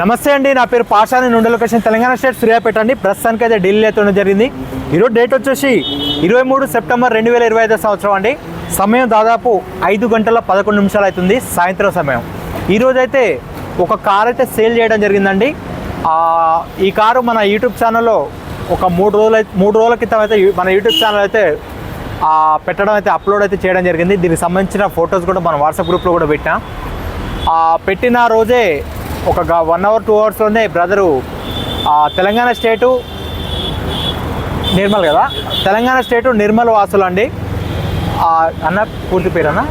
నమస్తే అండి నా పేరు పాషాని నుండి లొకేషన్ తెలంగాణ స్టేట్ సూర్యాపేట అండి. ప్రస్తుతానికి అయితే ఢిల్లీ అయితే జరిగింది. ఈరోజు డేట్ వచ్చేసి ఇరవై మూడు సెప్టెంబర్ రెండు వేల ఇరవై ఐదో సంవత్సరం అండి. సమయం దాదాపు ఐదు గంటల పదకొండు నిమిషాలు అవుతుంది సాయంత్రం సమయం. ఈరోజు అయితే ఒక కార్ అయితే సేల్ చేయడం జరిగిందండి. ఈ కారు మన యూట్యూబ్ ఛానల్లో ఒక మూడు రోజులు మూడు రోజుల క్రితం అయితే మన యూట్యూబ్ ఛానల్ అయితే పెట్టడం అయితే అప్లోడ్ అయితే చేయడం జరిగింది. దీనికి సంబంధించిన ఫొటోస్ కూడా మన వాట్సాప్ గ్రూప్లో కూడా పెట్టాం. ఆ, పెట్టిన రోజే ఒక వన్ అవర్ టూ అవర్స్లోనే బ్రదరు తెలంగాణ స్టేటు నిర్మల్ కదా? తెలంగాణ స్టేటు నిర్మల్ వాసులు అండి. అన్న పూర్తి పేరు అన్న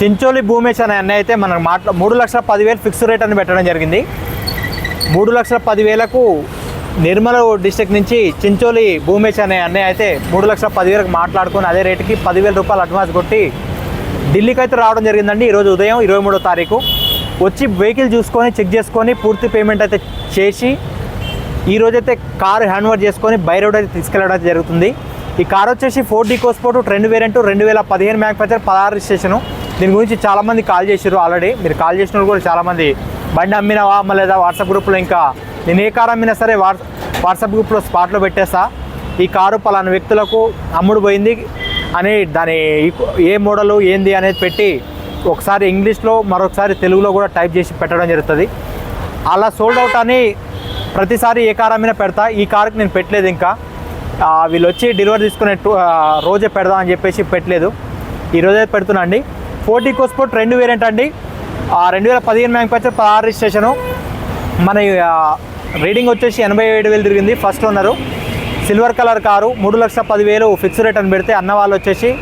చించోలి భూమేష్ అనే అన్నయ్య అయితే మనకు మాట్లా మూడు లక్షల పదివేలు ఫిక్స్ రేట్ అని పెట్టడం జరిగింది. మూడు లక్షల పదివేలకు నిర్మల్ డిస్టిక్ నుంచి చించోలి భూమేష్ అనే అన్నయ్య అయితే మూడు లక్షల పదివేలకు మాట్లాడుకొని అదే రేటుకి పదివేల రూపాయలు అడ్వాన్స్ కొట్టి ఢిల్లీకి అయితే రావడం జరిగిందండి. ఈరోజు ఉదయం ఇరవై మూడో తారీఖు. వచ్చి వెహికల్ చూసుకొని చెక్ చేసుకొని పూర్తి పేమెంట్ అయితే చేసి ఈ రోజైతే కారు హ్యాండ్ ఓవర్ చేసుకొని బై రోడ్ అయితే తీసుకెళ్ళడం జరుగుతుంది. ఈ కార్ వచ్చేసి ఫోర్ డీ కోస్పోర్ట్ రెండు వేరియంట్ రెండు వేల పదిహేను మ్యానుఫ్యాక్చర్ పదహారు రిజిస్ట్రేషను. దీని గురించి చాలామంది కాల్ చేశారు ఆల్రెడీ. మీరు కాల్ చేసిన వాళ్ళు కూడా చాలామంది. బండి అమ్మినావా అమ్మ లేదా వాట్సాప్ గ్రూప్లో ఇంకా? నేను ఏ కార్ అమ్మినా సరే వాట్స్ వాట్సాప్ గ్రూప్లో స్పాట్లో పెట్టేస్తా. ఈ కారు పలానా వ్యక్తులకు అమ్ముడు పోయింది. అని దాని ఏ మోడలు ఏంది అనేది పెట్టి ఒకసారి ఇంగ్లీష్లో మరొకసారి తెలుగులో కూడా టైప్ చేసి పెట్టడం జరుగుతుంది. అలా సోల్డ్ అవుట్ అని ప్రతిసారి ఏ కార్ అమ్మినా పెడతా. ఈ కార్కి నేను పెట్టలేదు ఇంకా. వీళ్ళు వచ్చి డెలివరీ తీసుకునే రోజే పెడదాం అని చెప్పేసి పెట్టలేదు. ఈరోజే పెడుతున్నా అండి. ఫోర్టీ కోస్పోర్ట్ రెండు వేరియంట్ అండి. ఆ, రెండు వేల పదిహేను మ్యానుఫ్యాక్చర్ పదహారు రిజిస్ట్రేషను మన రీడింగ్ వచ్చేసి ఎనభై ఏడు వేలు తిరిగింది. First owner silver colour car. మూడు లక్షల పదివేలు ఫిక్స్ రేట్ అని పెడితే అన్న వాళ్ళు వచ్చేసి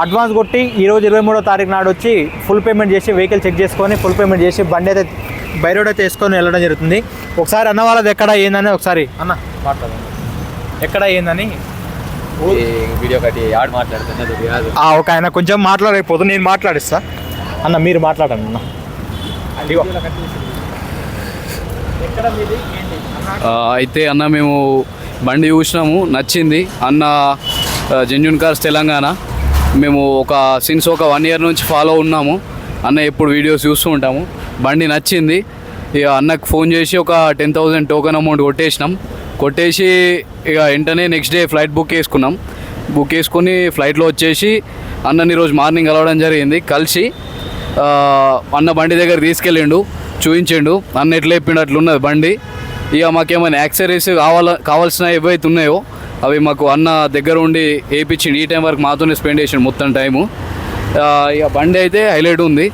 అడ్వాన్స్ కొట్టి ఈరోజు ఇరవై మూడో తారీఖు నాడు వచ్చి ఫుల్ పేమెంట్ చేసి వెహికల్ చెక్ చేసుకొని ఫుల్ పేమెంట్ చేసి బండి అయితే బై రోడ్ అయితే వేసుకొని వెళ్ళడం జరుగుతుంది. ఒకసారి అన్న వాళ్ళది ఎక్కడ ఏందని ఒకసారి అన్న మాట్లాడండి. ఎక్కడ ఏందని? ఈ వీడియో కట్టి ఆడు ఆ, ఒక ఆయన కొంచెం మాట్లాడకపోతే నేను మాట్లాడిస్తా. అన్న మీరు మాట్లాడండి అన్న. అయితే అన్న మేము బండి చూసినాము నచ్చింది. అన్న జెన్యున్ కార్స్ తెలంగాణ. మేము ఒక సిన్స్ ఒక వన్ ఇయర్ నుంచి ఫాలో ఉన్నాము. అన్న ఎప్పుడు వీడియోస్ చూస్తూ ఉంటాము. బండి నచ్చింది. ఇక అన్నకు ఫోన్ చేసి ఒక టెన్ థౌజండ్ టోకెన్ అమౌంట్ కొట్టేసినాం. కొట్టేసి ఇక వెంటనే నెక్స్ట్ డే ఫ్లైట్ బుక్ చేసుకున్నాం. బుక్ చేసుకుని ఫ్లైట్లో వచ్చేసి అన్నని ఈరోజు మార్నింగ్ కలవడం జరిగింది. కలిసి అన్న బండి దగ్గర తీసుకెళ్ళిండు చూపించిండు. అన్న ఎట్లా చెప్పిండు అట్లున్నది బండి. ఇక మాకేమైనా యాక్సరీస్ కావాల కావాల్సిన ఏవైతే ఉన్నాయో అవి మాకు అన్న దగ్గర ఉండి వేయించిండు. ఈ టైం వరకు మాతోనే స్పెండ్ చేసిండు మొత్తం టైము ఇక బండి అయితే హైలైట్ ఉంది.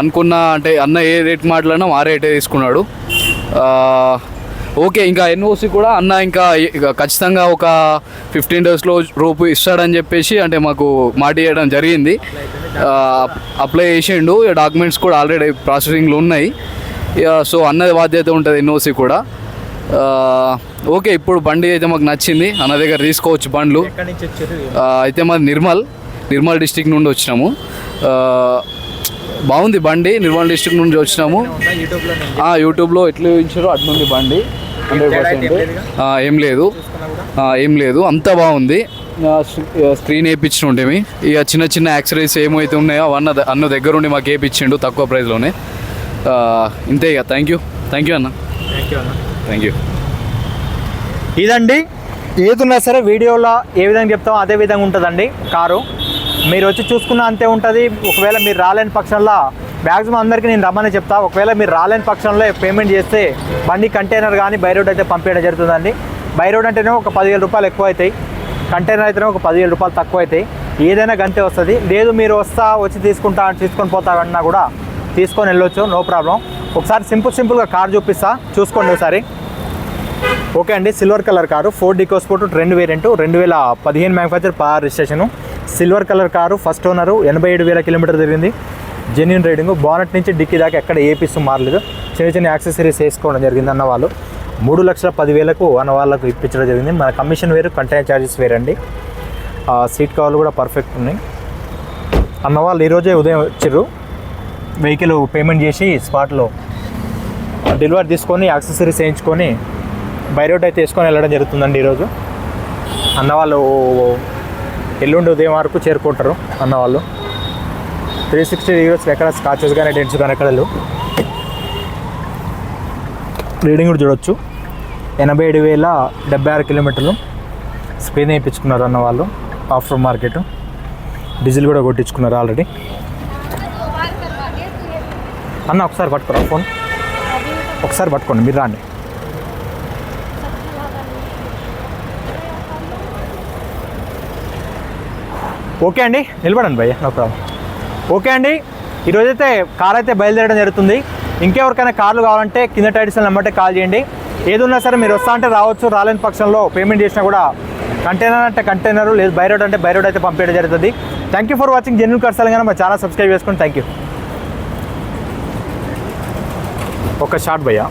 అనుకున్న అంటే అన్న ఏ రేట్ మాట్లాడినా ఆ రేటే తీసుకున్నాడు. ఓకే ఇంకా ఎన్ఓసి కూడా అన్న ఇంకా ఇక ఖచ్చితంగా ఒక ఫిఫ్టీన్ డేస్లో రూపు ఇస్తాడని చెప్పేసి అంటే మాకు మాట ఇవ్వడం జరిగింది. అప్లై చేసిండు. డాక్యుమెంట్స్ కూడా ఆల్రెడీ ప్రాసెసింగ్లో ఉన్నాయి. ఇక సో అన్నది బాధ్యత ఉంటుంది ఎన్ఓసి కూడా. ఓకే ఇప్పుడు బండి అయితే మాకు నచ్చింది. అన్న దగ్గర తీసుకోవచ్చు బండ్లు. అయితే మాది నిర్మల్ నిర్మల్ డిస్టిక్ నుండి వచ్చినాము. బాగుంది బండి నిర్మల్ డిస్టిక్ నుండి వచ్చినాము. యూట్యూబ్లో ఎట్లా చూపించారో అట్లుంది బండి. Hundred percent. ఏం లేదు. ఏం లేదు. అంతా బాగుంది. స్క్రీన్ వేయించిన ఉండేవి ఇక చిన్న చిన్న యాక్సరీస్ ఏమైతే ఉన్నాయో అవన్న అన్న దగ్గర ఉండి మాకు వేయించిండు తక్కువ ప్రైస్లోనే. ఇంతే ఇక. Thank you. థ్యాంక్ యూ అన్న. థ్యాంక్ యూ అన్న. Thank you. ఇదండి. ఏదున్నా సరే వీడియోలో ఏ విధంగా చెప్తామో అదే విధంగా ఉంటుందండి కారు. మీరు వచ్చి చూసుకున్న అంతే ఉంటుంది. ఒకవేళ మీరు రాలేని పక్షంలో మ్యాక్సిమం అందరికీ నేను రమ్మని చెప్తా. ఒకవేళ మీరు రాలేని పక్షంలో పేమెంట్ చేస్తే బండి కంటైనర్ కానీ బై రోడ్ అయితే పంపించడం జరుగుతుందండి. బై రోడ్ అంటేనే ఒక పదివేల రూపాయలు ఎక్కువ అవుతాయి కంటైనర్ అయితేనే ఒక పదివేల రూపాయలు తక్కువ అవుతాయి ఏదైనా గంతే వస్తుంది. లేదు మీరు వస్తా వచ్చి తీసుకుంటా తీసుకొని పోతారన్నా కూడా తీసుకొని వెళ్ళొచ్చు. నో ప్రాబ్లం ఒకసారి సింపుల్ సింపుల్గా కార్ చూపిస్తా. చూసుకోండి ఒకసారి. ఓకే అండి silver colour car Ford EcoSport రెండు వేరియంట్ రెండు వేల పదిహేను మ్యానుఫ్యాక్చర్ పార్ registration. Silver colour car first owner ఎనభై ఏడు వేల కిలోమీటర్ తిరిగింది జెన్యున్ రైడింగ్ బానెట్ నుంచి డిక్కీ దాకా ఎక్కడ ఏ మారలేదు. చిన్న చిన్న యాక్సెసరీస్ వేసుకోవడం జరిగింది అన్న వాళ్ళు. మూడు లక్షల పదివేలకు అన్న వాళ్ళకు ఇప్పించడం జరిగింది. మన కమిషన్ వేరు కంటైనర్ ఛార్జెస్ వేరండి. ఆ, సీట్ కవర్లు కూడా పర్ఫెక్ట్ ఉన్నాయి. అన్న వాళ్ళు ఈరోజే ఉదయం వచ్చారు వెహికల్ పేమెంట్ చేసి స్పాట్లో డెలివరీ తీసుకొని యాక్సెసరీస్ వేయించుకొని బై రోడ్ అయితే వేసుకొని వెళ్ళడం జరుగుతుందండి ఈరోజు. అన్నవాళ్ళు ఎల్లుండి ఉదయం వరకు చేరుకుంటారు అన్నవాళ్ళు. త్రీ సిక్స్టీ డిగ్రీస్ ఎక్కడ స్కాచెస్ కానీ డెంట్స్ కానీ ఎక్కడ లేవు. రీడింగ్ కూడా చూడొచ్చు. ఎనభై ఏడు వేల డెబ్బై ఆరు కిలోమీటర్లు స్క్రీన్ వేయించుకున్నారు అన్న వాళ్ళు ఆఫ్టర్ మార్కెట్. డీజిల్ కూడా కొట్టించుకున్నారు ఆల్రెడీ. అన్న ఒకసారి పట్టుకోరా ఫోన్. ఒకసారి పట్టుకోండి మీరు రాండి. ఓకే అండి నిలబడండి భయ్య నో ప్రాబ్లం. ఓకే అండి ఈరోజైతే కార్ అయితే బయలుదేరడం జరుగుతుంది. ఇంకెవరికైనా కార్లు కావాలంటే కింద టైటిల్స్ నెంబర్టే కాల్ చేయండి. ఏది ఉన్నా సరే మీరు వస్తా అంటే రావచ్చు రాలేని పక్షంలో పేమెంట్ చేసినా కూడా కంటైనర్ అంటే కంటైనర్ లేదు బై రోడ్ అంటే బై రోడ్ అయితే పంపించడం జరుగుతుంది. Thank you for watching genuine కర్సాలు కానీ మా ఛానల్ సబ్స్క్రైబ్ చేసుకోండి థ్యాంక్ యూ ఒక షార్ట్ భయ్యా.